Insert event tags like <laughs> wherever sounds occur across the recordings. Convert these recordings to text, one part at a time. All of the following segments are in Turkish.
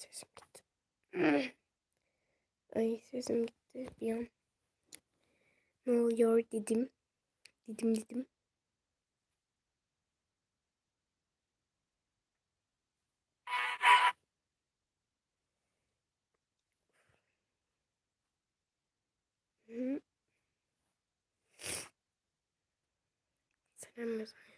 Sesim gitti. <clears throat> Ay sesim gitti bir an. Ne oluyor dedim. Dedim dedim. Selam mesaj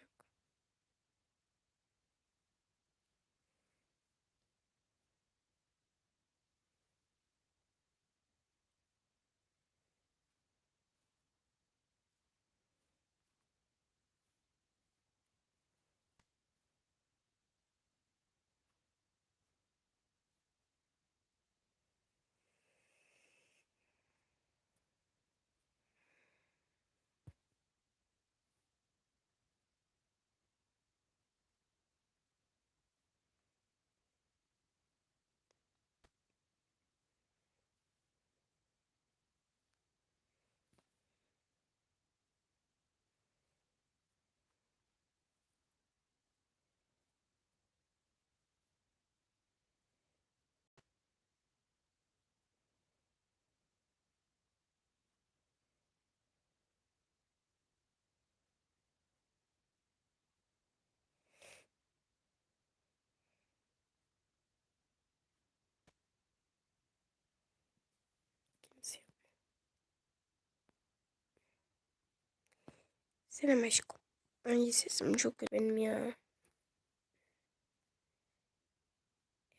Selam aşkım. Ay sesim çok kötü benim ya.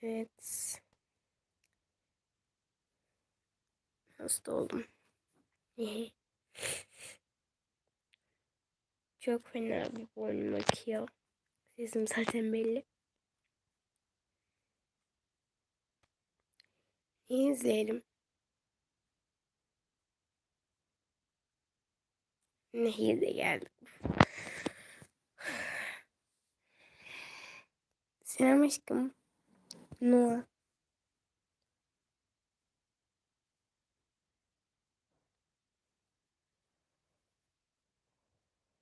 Evet. Hasta oldum. <laughs> Çok fena bir boynum akıyor. Sesim zaten belli. İyi izleyelim. Nehir de geldi. Selam aşkım. Noah.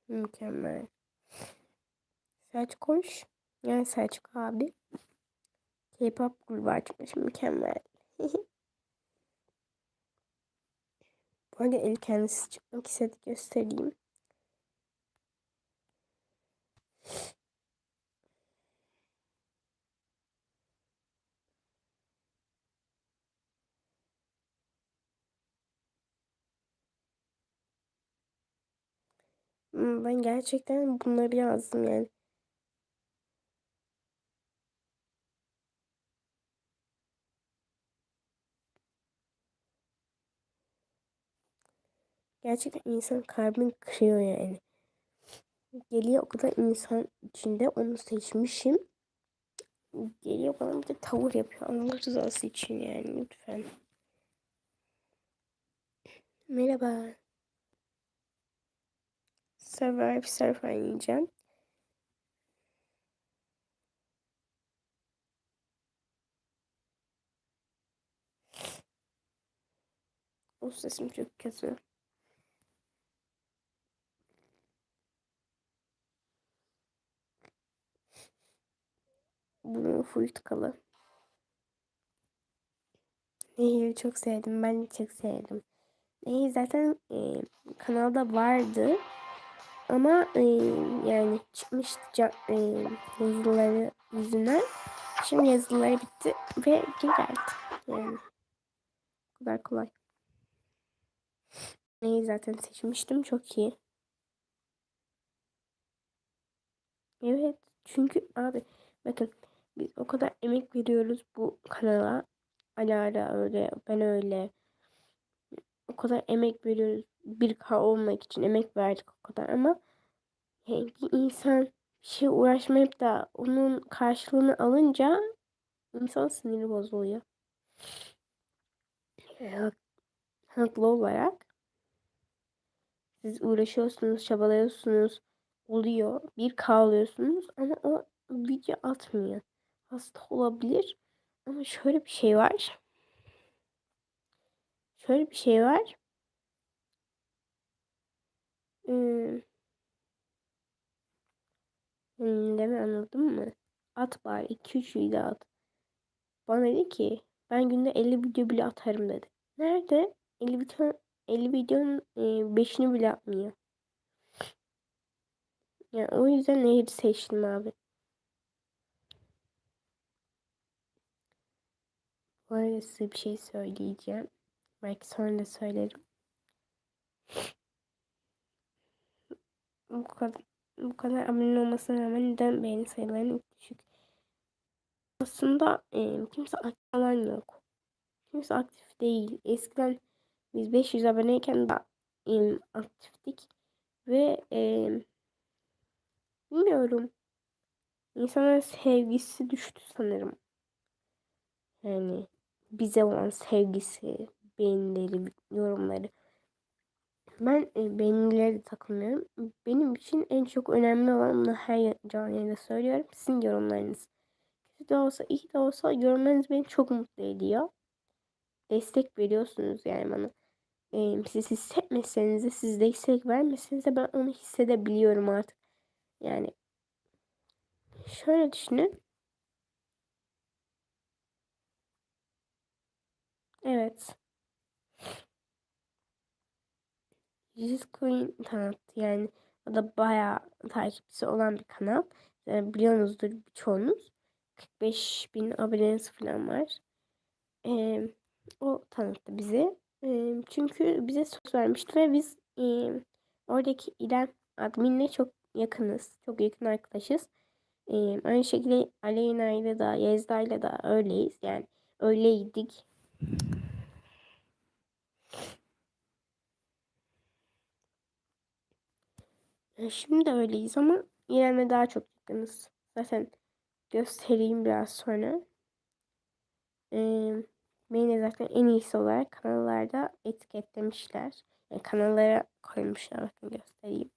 Mükemmel. Selçuk koş. Yani Selçuk abi. K-pop grubu açmış. Mükemmel. <laughs> Arada el kendisi çıkmak istedi göstereyim. Hmm, Ben gerçekten bunları yazdım yani. Gerçekten insan kalbini kırıyor yani. Geliyor o kadar insan içinde onu seçmişim. Geliyor bana bir de tavır yapıyor. Allah rızası için yani lütfen. Merhaba. Survivor Surf oynayacağım. O sesim çok kötü. Bunu full tıkalı. Nehir'i çok sevdim. Ben de çok sevdim. Nehir zaten e, kanalda vardı. Ama e, yani çıkmıştı e, yazıları yüzünden. Şimdi yazıları bitti ve geldi. Yani bu kadar kolay. Neyi zaten seçmiştim. Çok iyi. Evet. Çünkü abi bakın biz o kadar emek veriyoruz bu kanala. Ala ala öyle ben öyle. O kadar emek veriyoruz. bir k olmak için emek verdik o kadar ama yani insan bir şey uğraşmayıp da onun karşılığını alınca insan siniri bozuluyor. Haklı olarak siz uğraşıyorsunuz, çabalıyorsunuz, oluyor. Bir kalıyorsunuz ama o video atmıyor. Hasta olabilir ama şöyle bir şey var. Şöyle bir şey var. Hmm. Deme anladın mı? At bari 2-3 video at. bana dedi ki ben günde 50 video bile atarım dedi. Nerede? 50 video 50 videonun 5'ini bile atmıyor. Yani o yüzden nehri seçtim abi. Bu size bir şey söyleyeceğim. Belki sonra da söylerim. Bu kadar, bu kadar abone olmasına rağmen neden beğeni sayılarının düşük? Aslında e, kimse aktif falan yok. Kimse aktif değil. Eskiden biz 500 aboneyken de e, aktiftik. Ve e, bilmiyorum. İnsanların sevgisi düştü sanırım. Yani bize olan sevgisi, beğenileri, yorumları. Ben e, beğenilere de takılmıyorum. Benim için en çok önemli olan bunu her canlı yayında söylüyorum. Sizin yorumlarınız. Kötü de olsa, iyi de olsa yorumlarınız beni çok mutlu ediyor. Destek veriyorsunuz yani bana. E, siz hissetmeseniz de, siz destek vermeseniz de ben onu hissedebiliyorum artık. Yani şöyle düşünün. Evet. Jesus Queen tanıttı yani. O da bayağı takipçisi olan bir kanal. Yani biliyorsunuzdur birçoğunuz. 45 bin abonesi falan var. Ee, o tanıttı bizi. Ee, çünkü bize söz vermişti ve biz e, oradaki İrem adminle çok yakınız. Çok yakın arkadaşız. Ee, aynı şekilde Aleyna ile de Yezda ile de öyleyiz. Yani öyleydik. Şimdi de öyleyiz ama İrem'le daha çok yakınız. Zaten göstereyim biraz sonra. Ee, beni zaten en iyisi olarak kanallarda etiketlemişler. Yani kanallara koymuşlar. Bakın göstereyim.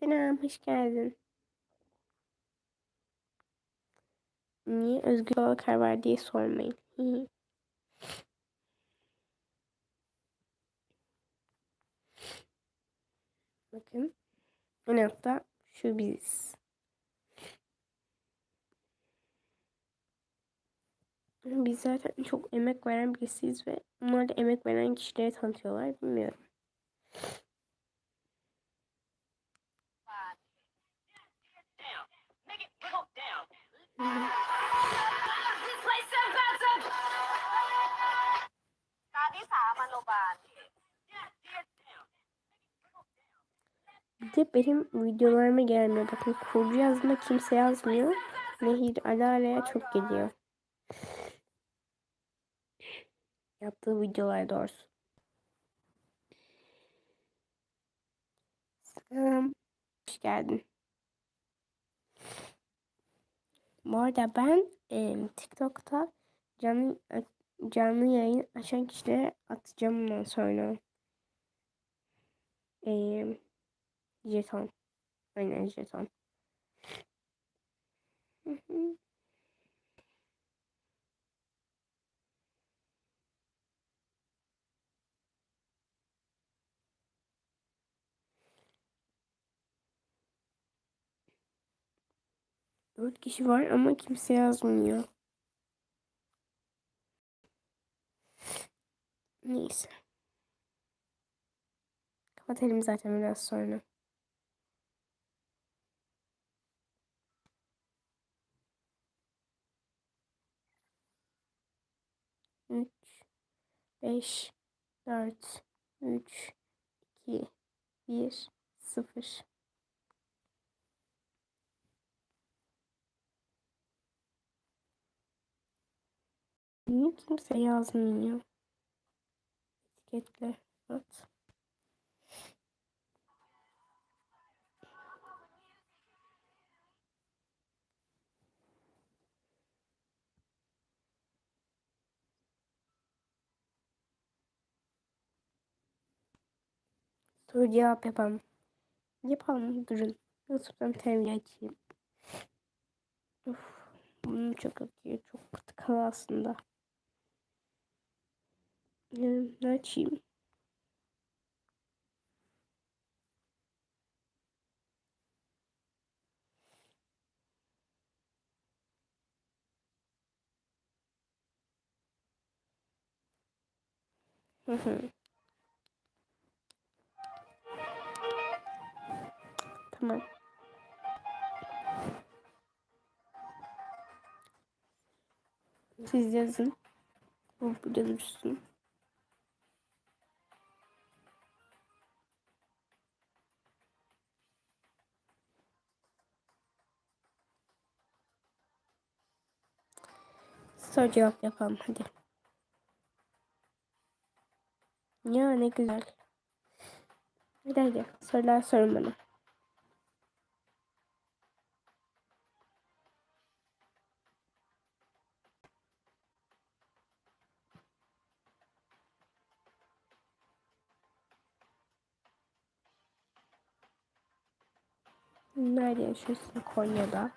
Selam, hoş geldin. Niye Özgür Balakar var diye sormayın. Bakın. En altta şu biz. Biz zaten çok emek veren birisiyiz ve onlar da emek veren kişilere tanıtıyorlar. Bilmiyorum. De benim videolarıma gelmiyor. Bakın kurucu yazma kimse yazmıyor. Nehir Alala'ya çok geliyor. Yaptığı videolar doğrusu. Selam. Hoş geldin. Bu arada ben e, TikTok'ta canlı canlı yayın açan kişilere atacağım ondan sonra. Eee Jeton. Aynen jeton. Dört kişi var ama kimse yazmıyor. Neyse. Kapatalım zaten biraz sonra. 3 5 4 3 2 1 0 Niye kimse yazmıyor? Etiketle. Evet. Bunu cevap yapalım. Yapalım durun. Youtube'dan terbiye açayım. Of, bunun çok akıyor. Çok kıtıkalı aslında. Ne açayım? Mm-hmm. Tamam. Siz yazın. Bu burada dursun. Soru cevap yapalım hadi. Ya ne güzel. Hadi hadi sorular sorun bana. Nerede yaşıyorsun? Konya'da.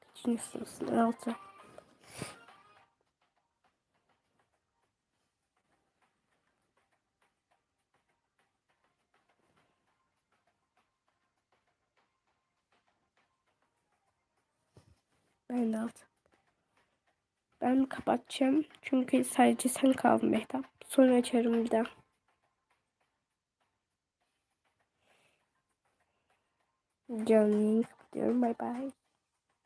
Kaçıncı sınıfsın? Altı. Ben de altı. Ben kapatacağım. Çünkü sadece sen kaldın Mehtap. Sonra açarım bir daha. Canlı kapatıyorum. Bay bay.